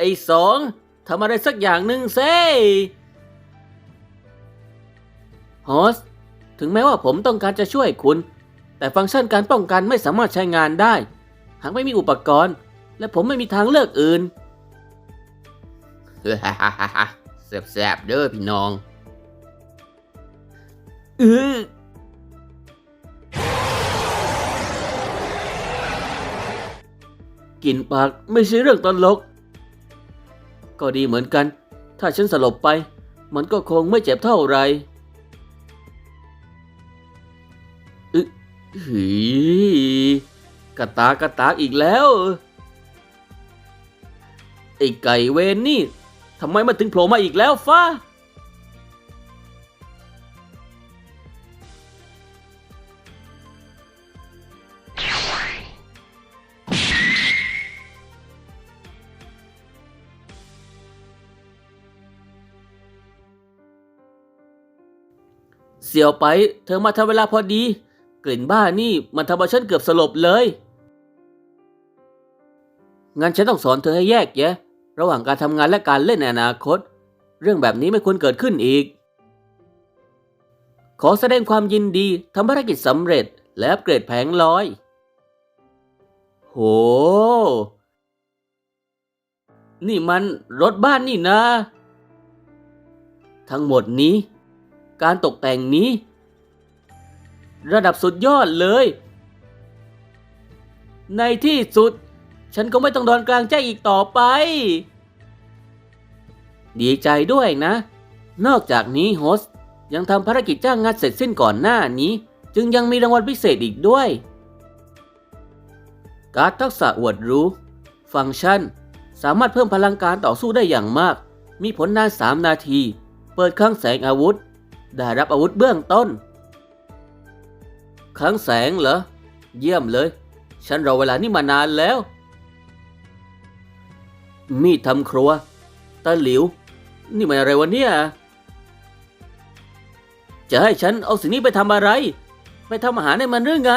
ไอ้สองทำอะไรสักอย่างหนึ่งเซ่ฮอสถึงแม้ว่าผมต้องการจะช่วยคุณ แต่ฟังก์ชันการป้องกันไม่สามารถใช้งานได้ หากไม่มีอุปกรณ์ และผมไม่มีทางเลือกอื่นเฮ้ฮ่าฮ่าฮ่าฮ่าแสบๆเด้อพี่น้องเออกินปากไม่ใช่เรื่องตลก ก็ดีเหมือนกัน ถ้าฉันสลบไป มันก็คงไม่เจ็บเท่าไหรอึหีกระตากกระตากอีกแล้ว ไอ้ไก่เวนนี่ทำไมมันถึงโผล่มาอีกแล้วฟ้า เสี่ยวไป เธอมาทำเวลาพอดี กลิ่นบ้านี่มันทำให้ฉันเกือบสลบเลย งั้นฉันต้องสอนเธอให้แยกแยะ ระหว่างการทำงานและการเล่นในอนาคต เรื่องแบบนี้ไม่ควรเกิดขึ้นอีก ขอแสดงความยินดีทำภารกิจสำเร็จและอัปเกรดแผงลอย โห นี่มันรถบ้านนี่นะ ทั้งหมดนี้ การตกแต่งนี้ ระดับสุดยอดเลย ในที่สุด ฉันก็ไม่ต้องนอนกลางแจ้งอีกต่อไป ดีใจด้วยนะ นอกจากนี้โฮสยังทำภารกิจจ้างงานเสร็จสิ้นก่อนหน้านี้ จึงยังมีรางวัลพิเศษอีกด้วย การทักษะอวดรู้ ฟังก์ชัน สามารถเพิ่มพลังการต่อสู้ได้อย่างมาก มีผลนาน 3 นาที เปิดคลังแสงอาวุธ ได้รับอาวุธเบื้องต้นคลังแสงเหรอ เยี่ยมเลย ฉันรอเวลานี้มานานแล้ว มีดทำครัวตาหลิว นี่มันอะไรวะเนี่ย จะให้ฉันเอาสิ่งนี้ไปทำอะไร ไปทำอาหารให้มันหรือไง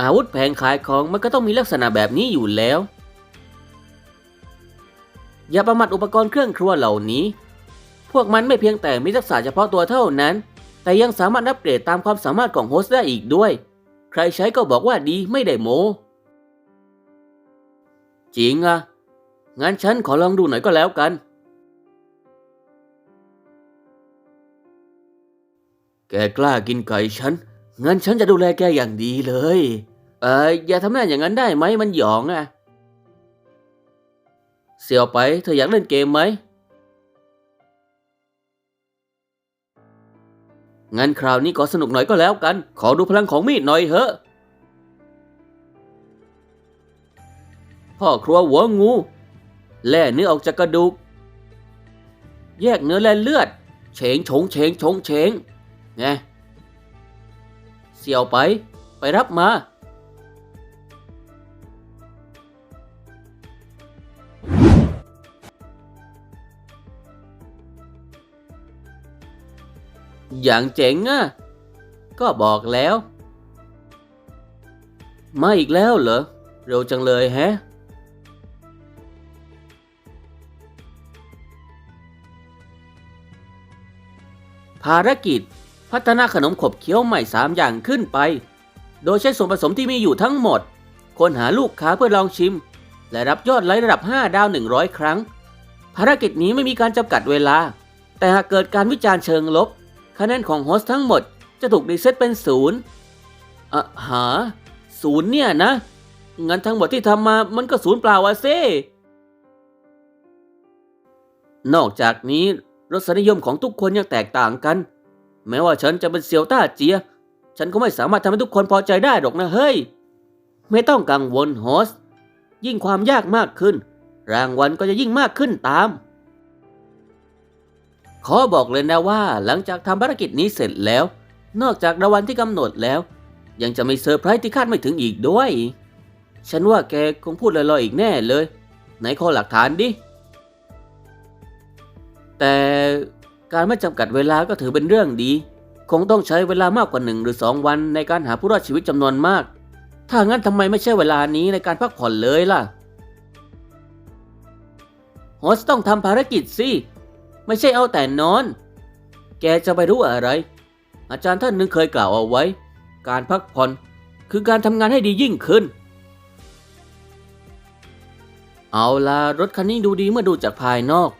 อาวุธแผงขายของมันก็ต้องมีลักษณะแบบนี้อยู่แล้ว อย่าประมาทอุปกรณ์เครื่องครัวเหล่านี้ พวกมันไม่เพียงแต่มีทักษะเฉพาะตัวเท่านั้น แต่ยังสามารถอัปเกรดตามความสามารถของโฮสต์ได้อีกด้วย ใครใช้ก็บอกว่าดีไม่ได้โมจริงอะงั้นฉันขอลองดูหน่อยก็แล้วกัน แกกล้ากินไก่ฉัน งั้นฉันจะดูแลแกอย่างดีเลย เอออย่าทำหน้าอย่างนั้นได้ไหมมันหยองอะเสี่ยวไป เธออยากเล่นเกมไหม งั้นคราวนี้ขอสนุกหน่อยก็แล้วกัน ขอดูพลังของมีดหน่อยเถอะ พ่อครัวหัวงู แล่เนื้อออกจากกระดูก แยกเนื้อและเลือด เฉงฉงเฉงฉงเฉงไงเสี่ยวไป ไปรับมา อย่างเจ๋งอะก็บอกแล้ว มาอีกแล้วเหรอ เร็วจังเลยแฮะ ภารกิจ พัฒนาขนมขบเคี้ยวใหม่ 3 อย่างขึ้นไป โดยใช้ส่วนผสมที่มีอยู่ทั้งหมด ค้นหาลูกค้าเพื่อลองชิม และรับยอดไลค์ระดับ 5 ดาว 100 ครั้ง ภารกิจนี้ไม่มีการจำกัดเวลา แต่หากเกิดการวิจารณ์เชิงลบ คะแนนของโฮสต์ทั้งหมดจะถูกรีเซ็ตเป็นศูนย์อะหาศูนย์เนี่ยนะ งั้นทั้งหมดที่ทำมามันก็ศูนย์เปล่าวะเซ่นอกจากนี้รสนิยมของทุกคนยังแตกต่างกัน แม้ว่าฉันจะเป็นเซียวต้าเจีย ฉันก็ไม่สามารถทำให้ทุกคนพอใจได้หรอกนะเฮ้ย ไม่ต้องกังวลโฮสต์ยิ่งความยากมากขึ้น รางวัลก็จะยิ่งมากขึ้นตาม ขอบอกเลยนะว่าหลังจากทำภารกิจนี้เสร็จแล้ว นอกจากรางวัลที่กำหนดแล้ว ยังจะมีเซอร์ไพรส์ที่คาดไม่ถึงอีกด้วย ฉันว่าแกคงพูดลอยๆอีกแน่เลย ไหนข้อหลักฐานดิ แต่การไม่จำกัดเวลาก็ถือเป็นเรื่องดี คงต้องใช้เวลามากกว่าหนึ่งหรือสองวันในการหาผู้รอดชีวิตจำนวนมาก ถ้างั้นทำไมไม่ใช่เวลานี้ในการพักผ่อนเลยล่ะโฮสต์ต้องทำภารกิจสิ ไม่ใช่เอาแต่นอน แกจะไปรู้อะไร อาจารย์ท่านหนึ่งเคยกล่าวเอาไว้ การพักผ่อนคือการทำงานให้ดียิ่งขึ้น เอาล่ะรถคันนี้ดูดีเมื่อดูจากภายนอก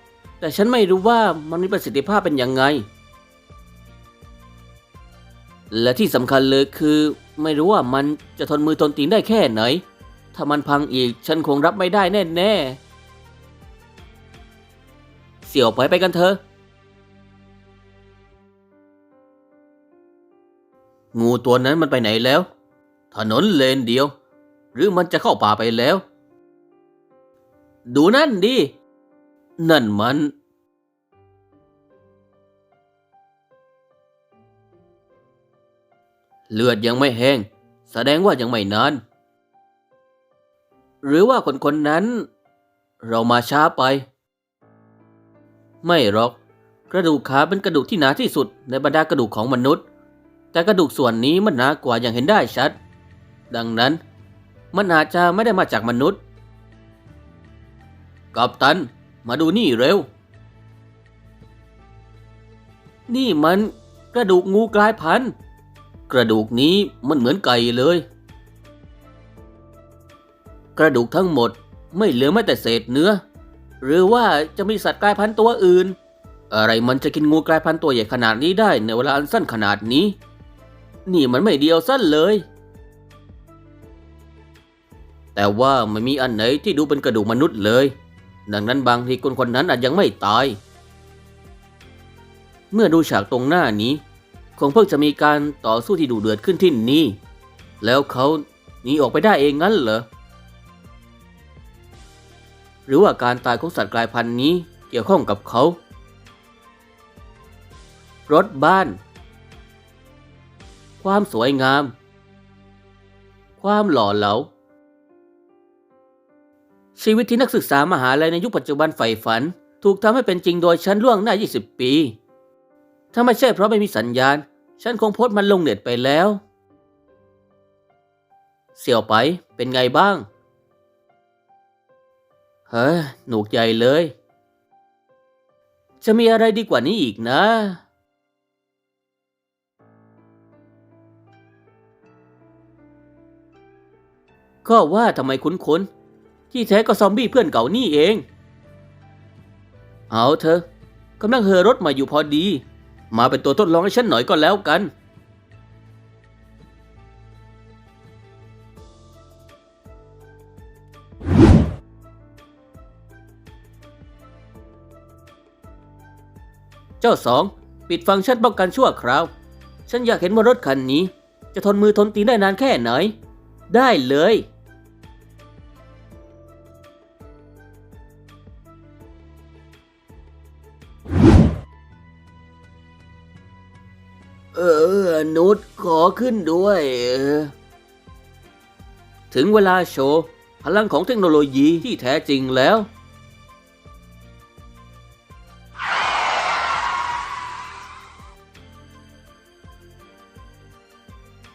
แต่ฉันไม่รู้ว่ามันมีประสิทธิภาพเป็นยังไง และที่สำคัญเลยคือ ไม่รู้ว่ามันจะทนมือทนตีนได้แค่ไหน ถ้ามันพังอีกฉันคงรับไม่ได้แน่ๆ เสี่ยวไปไปกันเถอะ งูตัวนั้นมันไปไหนแล้ว ถนนเลนเดียว หรือมันจะเข้าป่าไปแล้ว ดูนั่นดิ นั่นมัน เลือดยังไม่แห้ง แสดงว่ายังไม่นาน หรือว่าคนคนนั้น เรามาช้าไป ไม่หรอก กระดูกขาเป็นกระดูกที่หนาที่สุดในบรรดากระดูกของมนุษย์ แต่กระดูกส่วนนี้มันหนากว่าอย่างเห็นได้ชัด ดังนั้น มันอาจจะไม่ได้มาจากมนุษย์ กัปตัน มาดูนี่เร็ว นี่มันกระดูกงูกลายพันธุ์ กระดูกนี้มันเหมือนไก่เลย กระดูกทั้งหมดไม่เหลือแม้แต่เศษเนื้อ หรือว่าจะมีสัตว์กลายพันธุ์ตัวอื่น อะไรมันจะกินงูกลายพันธุ์ตัวใหญ่ขนาดนี้ได้ในเวลาอันสั้นขนาดนี้ นี่มันไม่เดียวสั้นเลย แต่ว่าไม่มีอันไหนที่ดูเป็นกระดูกมนุษย์เลย ดังนั้นบางทีคนคนนั้นอาจยังไม่ตาย เมื่อดูฉากตรงหน้านี้ คงเพิ่งจะมีการต่อสู้ที่ดูเดือดขึ้นที่นี่ แล้วเขาหนีออกไปได้เองงั้นเหรอ หรือว่าการตายของสัตว์กลายพันธุ์นี้เกี่ยวข้องกับเขา รถบ้าน ความสวยงาม ความหล่อเหลา ชีวิตที่นักศึกษามหาลัยในยุคปัจจุบันใฝ่ฝัน ถูกทำให้เป็นจริงโดยฉันล่วงหน้า 20 ปี ถ้าไม่ใช่เพราะไม่มีสัญญาณ ฉันคงโพสต์มันลงเน็ตไปแล้ว เสี่ยวไปเป็นไงบ้าง เฮ้ยหนุกใหญ่เลย จะมีอะไรดีกว่านี้อีกนะ ก็ว่าทำไมคุ้นๆ ที่แท้ก็ซอมบี้เพื่อนเก่านี่เอง เอาเถอะกำลังเฮอรถมาอยู่พอดี มาเป็นตัวทดลองให้ฉันหน่อยก็แล้วกัน เจ้าสองปิดฟังก์ชันป้องกันชั่วคราว ฉันอยากเห็นว่ารถคันนี้ จะทนมือทนตีนได้นานแค่ไหน ได้เลย เอออนุชขอขึ้นด้วยเออถึงเวลาโชว์ พลังของเทคโนโลยีที่แท้จริงแล้ว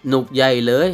หนุกใหญ่เลย